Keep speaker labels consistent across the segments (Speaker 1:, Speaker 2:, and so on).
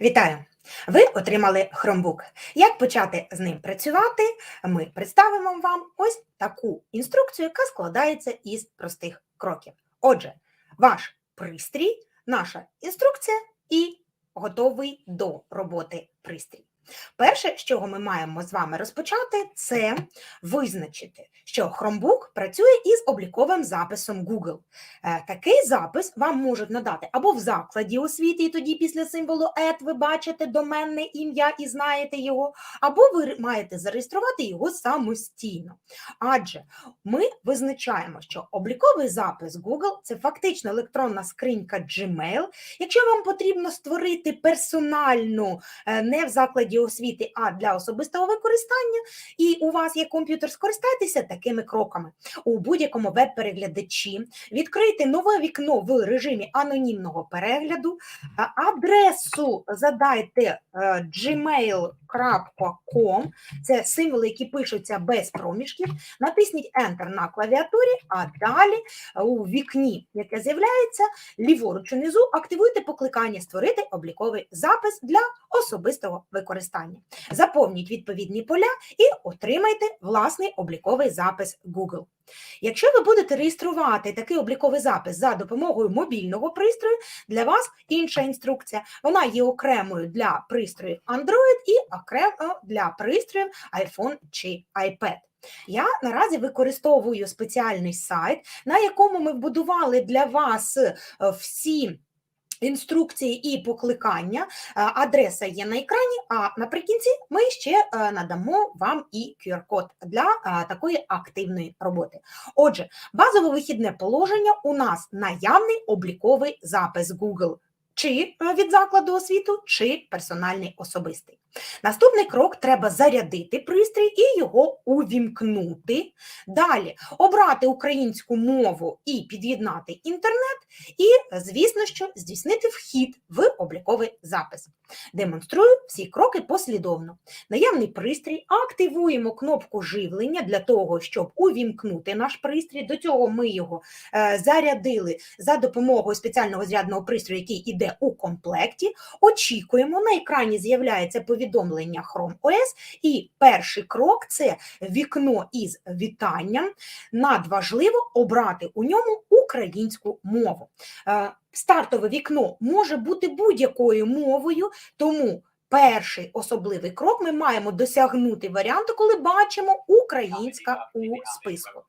Speaker 1: Вітаю! Ви отримали Chromebook. Як почати з ним працювати? Ми представимо вам ось таку інструкцію, яка складається із простих кроків. Отже, ваш пристрій, наша інструкція і готовий до роботи пристрій. Перше, з чого ми маємо з вами розпочати, це визначити, що Chromebook працює із обліковим записом Google. Е, Такий запис вам можуть надати або в закладі освіти, і тоді після символу ED ви бачите доменне ім'я і знаєте його, або ви маєте зареєструвати його самостійно. Адже ми визначаємо, що обліковий запис Google це фактично електронна скринька Gmail. Якщо вам потрібно створити персональну е, не в закладі освіти, а для особистого використання, і у вас є комп'ютер, скористайтеся такими кроками. У будь-якому веб-переглядачі відкрити нове вікно в режимі анонімного перегляду, адресу задайте е, gmail.com, це символи, які пишуться без проміжків, натисніть Enter на клавіатурі, а далі у вікні, яке з'являється, ліворуч унизу активуйте покликання Створити обліковий запис для особистого використання. Заповніть відповідні поля і отримайте власний обліковий запис Google. Якщо ви будете реєструвати такий обліковий запис за допомогою мобільного пристрою, для вас інша інструкція. Вона є окремою для пристроїв Android і окремо для пристроїв iPhone чи iPad. Я наразі використовую спеціальний сайт, на якому ми вбудували для вас е, всі. Інструкції і покликання, Е, адреса є на екрані, а наприкінці ми ще е, надамо вам і QR-код для е, такої активної роботи. Отже, базове вихідне положення у нас наявний обліковий запис Google. Чи від закладу освіту, чи персональний особистий. Наступний крок треба зарядити пристрій і його увімкнути. Далі обрати українську мову і під'єднати інтернет, і, звісно, що здійснити вхід в обліковий запис. Демонструю всі кроки послідовно. Наявний пристрій, активуємо кнопку живлення для того, щоб увімкнути наш пристрій. До цього ми його е, зарядили за допомогою спеціального зарядного пристрою, який іде у комплекті. Очікуємо, на екрані з'являється повідомлення Chrome OS, і перший крок це вікно із вітанням. Надважливо обрати у ньому українську мову. Е, Стартове вікно може бути будь-якою мовою, тому перший особливий крок ми маємо досягнути варіанту, коли бачимо українська у списку.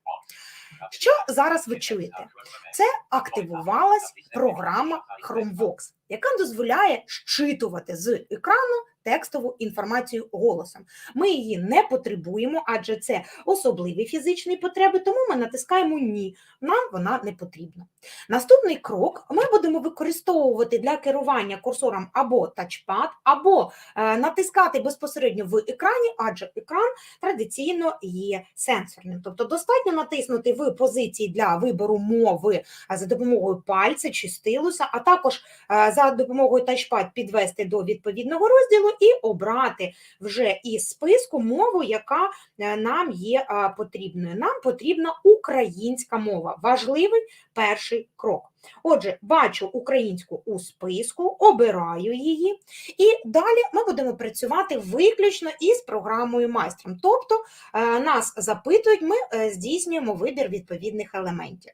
Speaker 1: Що зараз ви чуєте? Це активувалась програма ChromeVox, яка дозволяє щитувати з екрану текстову інформацію голосом. Ми її не потребуємо, адже це особливі фізичні потреби, тому ми натискаємо Ні, нам вона не потрібна. Наступний крок ми будемо використовувати для керування курсором або тачпад, або е, натискати безпосередньо в екрані, адже екран традиційно є сенсорним. Тобто достатньо натиснути в позиції для вибору мови за допомогою пальця чи стилуса, а також е, за допомогою тачпад підвести до відповідного розділу і обрати вже із списку мову, яка е, нам є потрібною. Нам потрібна українська мова. Важливий перший крок. Отже, бачу українську у списку, обираю її, і далі ми будемо працювати виключно із програмою майстром. Тобто е, нас запитують, ми е, здійснюємо вибір відповідних елементів.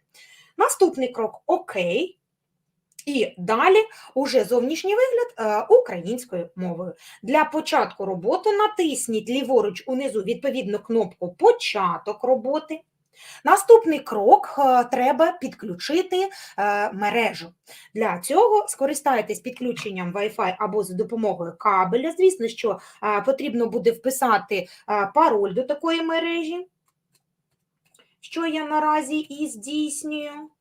Speaker 1: Наступний крок ОК. І далі уже зовнішній вигляд е, українською мовою. Для початку роботи натисніть ліворуч унизу відповідну кнопку Початок роботи. Наступний крок е, треба підключити е, мережу. Для цього скористайтесь підключенням Wi-Fi або за допомогою кабеля. Звісно, що потрібно буде вписати пароль до такої мережі, що я наразі і здійснюю.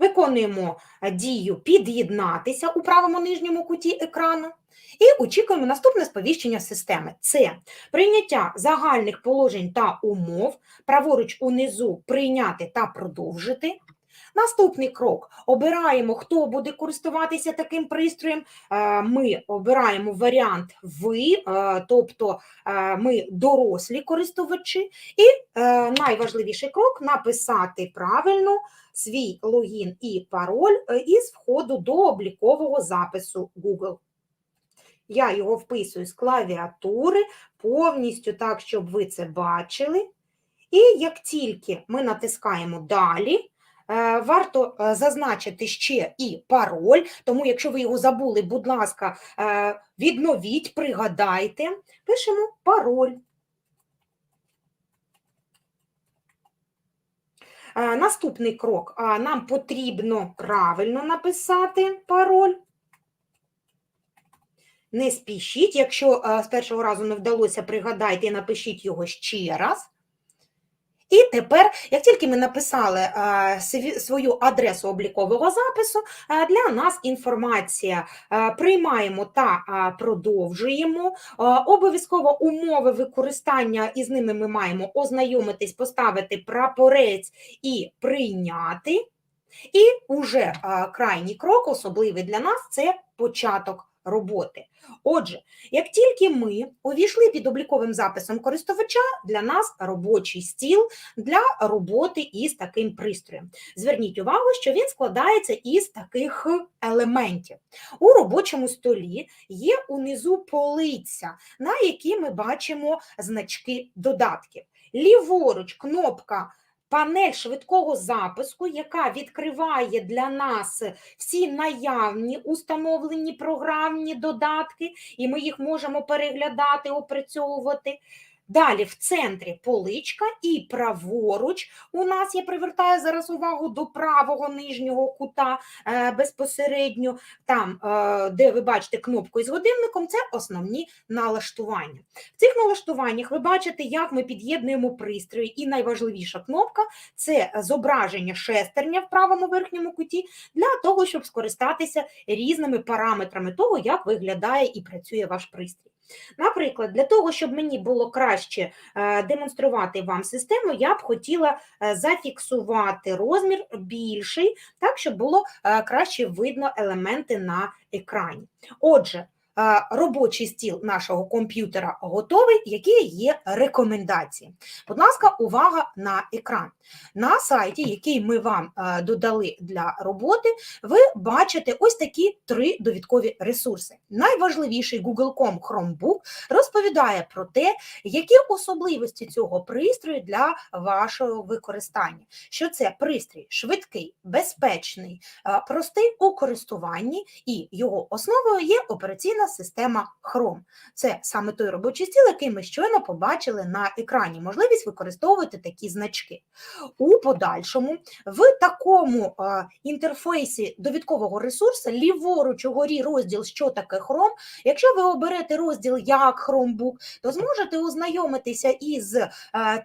Speaker 1: Виконуємо е, дію під'єднатися у правому нижньому куті екрану і очікуємо наступне сповіщення системи. Це прийняття загальних положень та умов, праворуч унизу прийняти та продовжити. Наступний крок: обираємо, хто буде користуватися таким пристроєм. Е, Ми обираємо варіант ви, е, тобто ми дорослі користувачі, і найважливіший крок написати правильно свій логін і пароль е, із входу до облікового запису Google. Я його вписую з клавіатури повністю так, щоб ви це бачили. І як тільки ми натискаємо далі, е, варто е, зазначити ще і пароль, тому якщо ви його забули, будь ласка, відновіть, пригадайте, пишемо пароль. Наступний крок. Нам потрібно правильно написати пароль. Не спішіть, якщо е, з першого разу не вдалося, пригадайте і напишіть його ще раз. І тепер, як тільки ми написали свою адресу облікового запису, для нас інформація приймаємо та продовжуємо. Обов'язково умови використання із ними ми маємо ознайомитись, поставити прапорець і прийняти. І уже е, крайній крок, особливий для нас, це початок роботи. Отже, як тільки ми увійшли під обліковим записом користувача, для нас робочий стіл для роботи із таким пристроєм. Зверніть увагу, що він складається із таких елементів. У робочому столі є унизу полиця, на якій ми бачимо значки додатків. Ліворуч кнопка панель швидкого запису, яка відкриває для нас всі наявні установлені програмні додатки, і ми їх можемо переглядати, опрацьовувати. Далі в центрі поличка і праворуч у нас я привертаю зараз увагу до правого нижнього кута е, безпосередньо. Там, е, де ви бачите кнопку із годинником, це основні налаштування. В цих налаштуваннях ви бачите, як ми під'єднуємо пристрої, і найважливіша кнопка це зображення шестерня в правому верхньому куті для того, щоб скористатися різними параметрами того, як виглядає і працює ваш пристрій. Наприклад, для того, щоб мені було краще е, демонструвати вам систему, я б хотіла е, зафіксувати розмір більший, так, щоб було е, краще видно елементи на екрані. Отже, робочий стіл нашого комп'ютера готовий, які є рекомендації. Будь ласка, увага на екран. На сайті, який ми вам е, додали для роботи, ви бачите ось такі три довідкові ресурси. Найважливіший Google.com Chromebook розповідає про те, які особливості цього пристрою для вашого використання. Що це пристрій швидкий, безпечний, е, простий у користуванні, і його основою є операційна система Chrome. Це саме той робочий стіл, який ми щойно побачили на екрані. Можливість використовувати такі значки. У подальшому в такому е, інтерфейсі довідкового ресурсу ліворуч угорі розділ Що таке Chrome. Якщо ви оберете розділ як Chromebook, то зможете ознайомитися із е,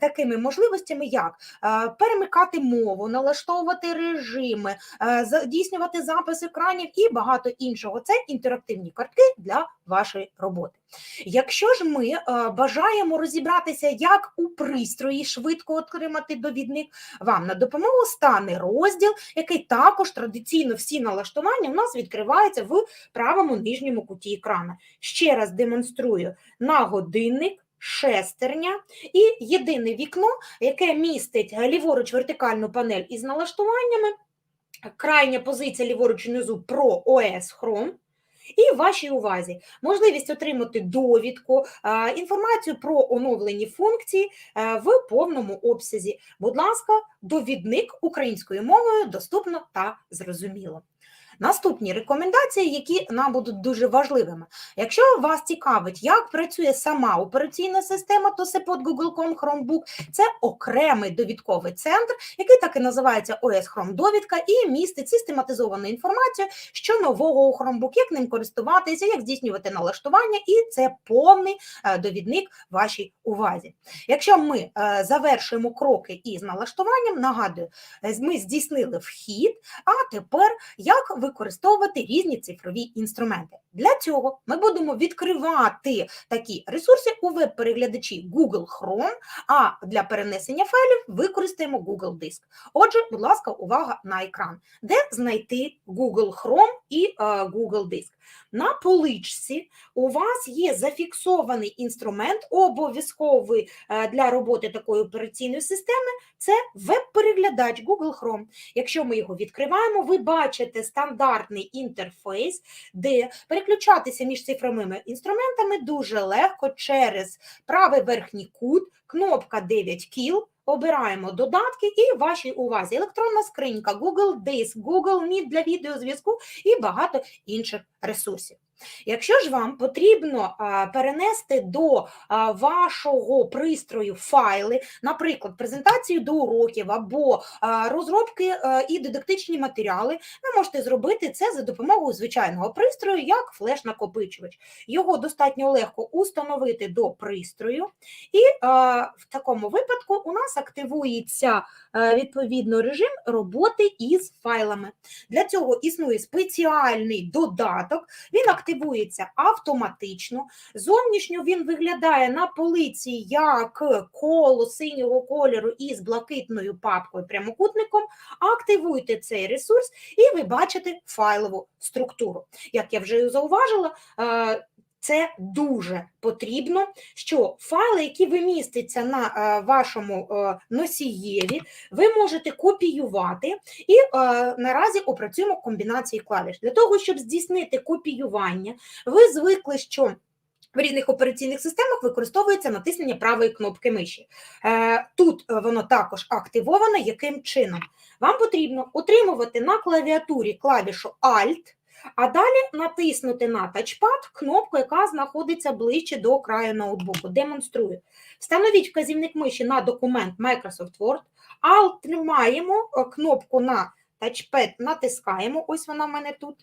Speaker 1: такими можливостями, як е, перемикати мову, налаштовувати режими, здійснювати запис екранів і багато іншого. Це інтерактивні картки для вашої роботи. Якщо ж ми е, бажаємо розібратися, як у пристрої швидко отримати довідник, вам на допомогу стане розділ, який також традиційно всі налаштування у нас відкривається в правому нижньому куті екрана. Ще раз демонструю на годинник. Шестерня і єдине вікно, яке містить ліворуч вертикальну панель із налаштуваннями, крайня позиція ліворуч внизу про ОС Chrome, і вашій увазі можливість отримати довідку, інформацію про оновлені функції е, в повному обсязі. Будь ласка, довідник українською мовою доступно та зрозуміло. Наступні рекомендації, які нам будуть дуже важливими. Якщо вас цікавить, як працює сама операційна система, то Sepod Google.com Chromebook – це окремий довідковий центр, який так і називається OS Chrome довідка і містить систематизовану інформацію, що нового у Chromebook, як ним користуватися, як здійснювати налаштування, і це повний е, довідник вашій увазі. Якщо ми е, завершуємо кроки із налаштуванням, нагадую, ми здійснили вхід, а тепер як використовувати різні цифрові інструменти. Для цього ми будемо відкривати такі ресурси у веб-переглядачі Google Chrome, а для перенесення файлів використаємо Google Диск. Отже, будь ласка, увага на екран, де знайти Google Chrome і е, Google Диск. На поличці у вас є зафіксований інструмент, обов'язковий е, для роботи такої операційної системи. Це веб-переглядач Google Chrome. Якщо ми його відкриваємо, ви бачите стандартний стандартний інтерфейс, де переключатися між цифровими інструментами дуже легко через правий верхній кут, кнопка 9 кіл. Обираємо додатки і вашій увазі електронна скринька, Google Диск, Google Meet для відеозв'язку і багато інших ресурсів. Якщо ж вам потрібно перенести до вашого пристрою файли, наприклад, презентацію до уроків або розробки і дидактичні матеріали, ви можете зробити це за допомогою звичайного пристрою, як флеш-накопичувач. Його достатньо легко установити до пристрою, і в такому випадку у нас активується відповідно режим роботи із файлами. Для цього існує спеціальний додаток, він активується автоматично. Зовнішньо він виглядає на полиці як коло синього кольору із блакитною папкою прямокутником. Активуйте цей ресурс, і ви бачите файлову структуру. Як я вже зауважила, е, це дуже потрібно, що файли, які ви містяться на е, вашому е, носієві, ви можете копіювати і е, наразі опрацюємо комбінації клавіш. Для того, щоб здійснити копіювання, ви звикли, що в різних операційних системах використовується натиснення правої кнопки миші. Тут воно також активовано. Яким чином? Вам потрібно утримувати на клавіатурі клавішу Alt, а далі натиснути на тачпад кнопку, яка знаходиться ближче до краю ноутбуку. Демонструю. Встановіть вказівник миші на документ Microsoft Word, Alt тримаємо е, кнопку на тачпад, натискаємо, ось вона в мене тут.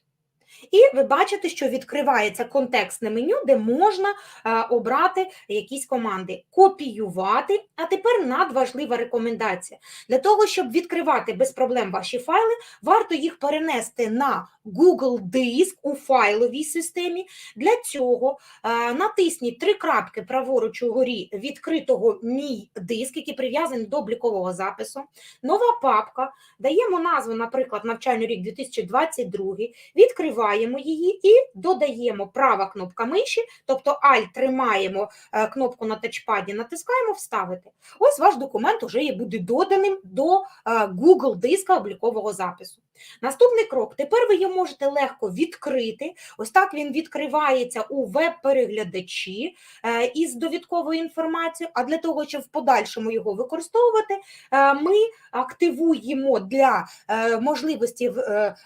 Speaker 1: І ви бачите, що відкривається контекстне меню, де можна е, обрати якісь команди, копіювати. А тепер надважлива рекомендація. Для того, щоб відкривати без проблем ваші файли, варто їх перенести на Google Диск у файловій системі. Для цього е, натисніть три крапки праворуч угорі відкритого мій диск, який прив'язаний до облікового запису. Нова папка, даємо назву, наприклад, навчальний рік 2022, відкриваємо її і додаємо права кнопка миші, тобто Alt тримаємо е, кнопку на тачпаді, натискаємо Вставити. Ось ваш документ уже є буде доданим до е, Google диска облікового запису. Наступний крок. Тепер ви його можете легко відкрити. Ось так він відкривається у веб-переглядачі е, із довідковою інформацією. А для того, щоб в подальшому його використовувати, е, ми активуємо для е, можливості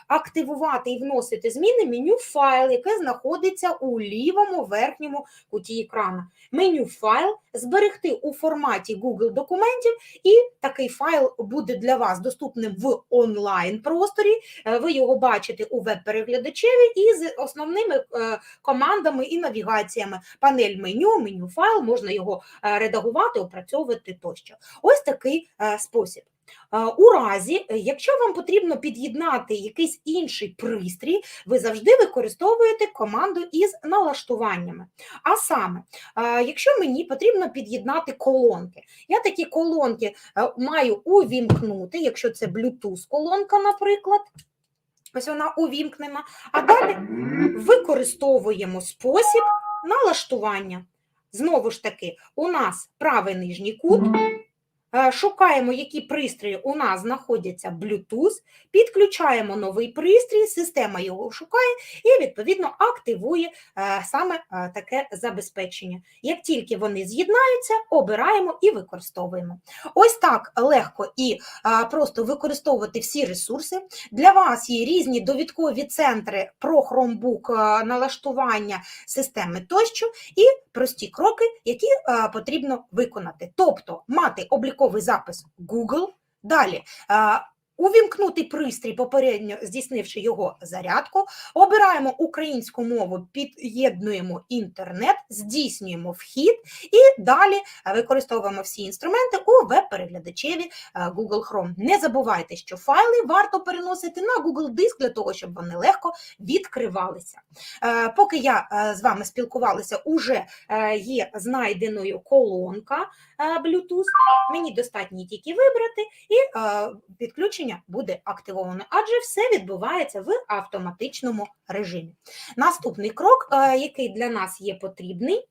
Speaker 1: активувати і вносити зміни меню файл, яке знаходиться у лівому верхньому куті екрану. Меню файл зберегти у форматі Google документів, і такий файл буде для вас доступним в онлайн просторі. Е, Ви його бачите у веб-переглядачеві із основними е, командами і навігаціями. Панель меню, меню файл, можна його е, редагувати, опрацьовувати тощо. Ось такий спосіб. Е, У разі, е, якщо вам потрібно під'єднати якийсь інший пристрій, ви завжди використовуєте команду із налаштуваннями. А саме, е, якщо мені потрібно під'єднати колонки, я такі колонки маю увімкнути, якщо це Bluetooth колонка, наприклад. Ось вона увімкнена. А далі використовуємо спосіб налаштування. Знову ж таки, у нас правий нижній кут. Е, Шукаємо, які пристрої у нас знаходяться Bluetooth, підключаємо новий пристрій, система його шукає і, відповідно, активує е, саме е, таке забезпечення. Як тільки вони з'єднаються, обираємо і використовуємо. Ось так легко і просто використовувати всі ресурси. Для вас є різні довідкові центри про Chromebook, налаштування системи тощо, і прості кроки, які потрібно виконати. Тобто мати обліковий запис Google, далі. Увімкнути пристрій, попередньо здійснивши його зарядку, обираємо українську мову, під'єднуємо інтернет, здійснюємо вхід і далі використовуємо всі інструменти у веб-переглядачеві е, Google Chrome. Не забувайте, що файли варто переносити на Google Диск для того, щоб вони легко відкривалися. Е, Поки я е, з вами спілкувалася, уже є знайденою колонка Bluetooth. Мені достатньо тільки вибрати, і е, підключення буде активоване, адже все відбувається в автоматичному режимі. Наступний крок, е, який для нас є потрібний,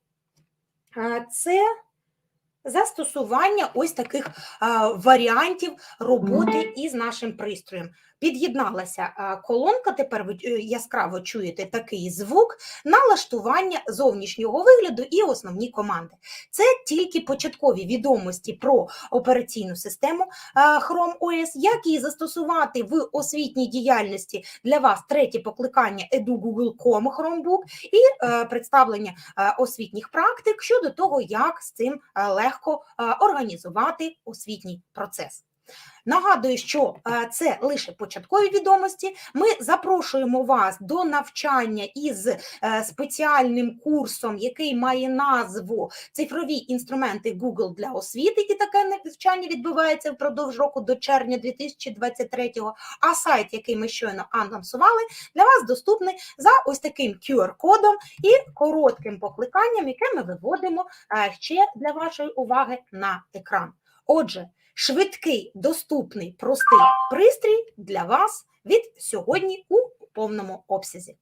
Speaker 1: е, це застосування ось таких е, варіантів роботи із нашим пристроєм. Під'єдналася е, колонка. Тепер ви е, яскраво чуєте такий звук налаштування зовнішнього вигляду і основні команди. Це тільки початкові відомості про операційну систему е, Chrome OS, як її застосувати в освітній діяльності для вас третє покликання edu.google.com Chromebook і представлення освітніх практик щодо того, як з цим легко організувати освітній процес. Нагадую, що е, це лише початкові відомості. Ми запрошуємо вас до навчання із е, спеціальним курсом, який має назву Цифрові інструменти Google для освіти, і таке навчання відбувається впродовж року до червня 2023-го. А сайт, який ми щойно анонсували, для вас доступний за ось таким QR-кодом і коротким покликанням, яке ми виводимо е, ще для вашої уваги на екран. Отже, швидкий, доступний, простий пристрій для вас від сьогодні у повному обсязі.